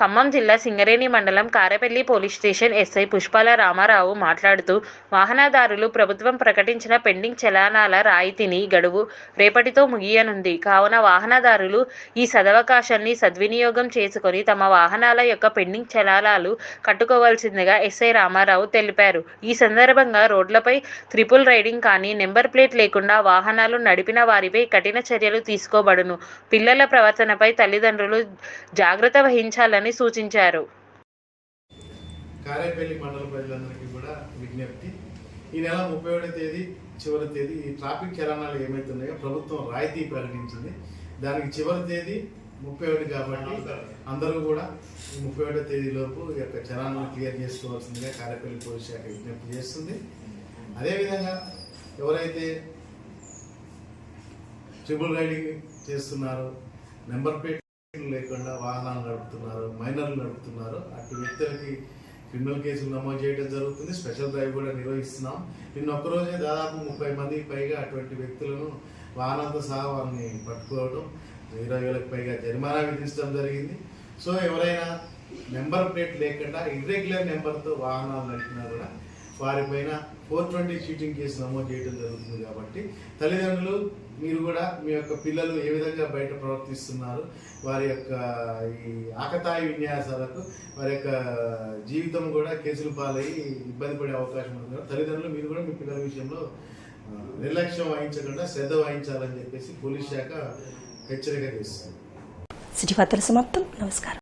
ఖమ్మం జిల్లా సింగరేణి మండలం Karepalli police station SI పుష్పాల రామారావు మాట్లాడుతూ వాహనదారులు ప్రభుత్వం ప్రకటించిన పెండింగ్ చలానాల రాయితీని గడువు రేపటితో ముగియనుంది. కావున వాహనదారులు ఈ సదవకాశాన్ని సద్వినియోగం చేసుకొని తమ వాహనాల యొక్క పెండింగ్ చలానాలు కట్టుకోవాల్సిందిగా ఎస్ఐ రామారావు తెలిపారు. ఈ సందర్భంగా రోడ్లపై త్రిపుల్ రైడింగ్ కానీ నెంబర్ ప్లేట్ లేకుండా వాహనాలు నడిపిన వారిపై కఠిన చర్యలు తీసుకోబడును. పిల్లల ప్రవర్తనపై తల్లిదండ్రులు జాగ్రత్త వహించాలని సూచించారు. కారేపల్లి మండల ప్రజలందరికీ కూడా విజ్ఞప్తి. ఈ నెల ముప్పై ఏడో తేదీ చివరి తేదీ ఈ ట్రాఫిక్ చలనాలు ఏమైతున్నాయో ప్రభుత్వం రాయితీ ప్రకటించింది. దానికి చివరి తేదీ ముప్పై ఒకటి కాబట్టి అందరూ కూడా ఈ ముప్పై ఒకటో తేదీలోపు ఈ యొక్క చలానాలు క్లియర్ చేసుకోవాల్సిందిగా కారేపల్లి పోలీస్ శాఖ విజ్ఞప్తి చేస్తుంది. అదేవిధంగా ఎవరైతే ట్రిపుల్ రైడింగ్ చేస్తున్నారో నెంబర్ ప్లేట్ లేకుండా వాహనాలు నడుపుతున్నారు మైనర్లు నడుపుతున్నారు. అటు వ్యక్తులకి క్రిమినల్ కేసులు నమోదు చేయడం జరుగుతుంది. స్పెషల్ డ్రైవ్ కూడా నిర్వహిస్తున్నాం. నిన్న ఒక్కరోజే దాదాపు ముప్పై మందికి పైగా అటువంటి వ్యక్తులను వాహనంతో సహా వారిని పట్టుకోవడం ఇరవై వేలకు పైగా జరిమానా విధించడం జరిగింది. సో ఎవరైనా నెంబర్ ప్లేట్ లేకుండా ఇర్రెగ్యులర్ నెంబర్తో వాహనాలు నడిపినా కూడా వారిపైన ఫోర్ ట్వంటీ చీటింగ్ కేసు నమోదు చేయడం జరుగుతుంది కాబట్టి తల్లిదండ్రులు మీరు కూడా మీ యొక్క పిల్లలు ఏ విధంగా బయట ప్రవర్తిస్తున్నారు వారి యొక్క ఈ ఆకతాయి విన్యాసాలకు వారి యొక్క జీవితం కూడా కేసులు పాలయ్యి ఇబ్బంది పడే అవకాశం ఉంది. తల్లిదండ్రులు మీరు కూడా మీ పిల్లల విషయంలో నిర్లక్ష్యం వహించకుండా శ్రద్ధ వహించాలని చెప్పేసి పోలీస్ శాఖ హెచ్చరిక చేస్తుంది. సిటీ వార్తల సమాప్తం. నమస్కారం.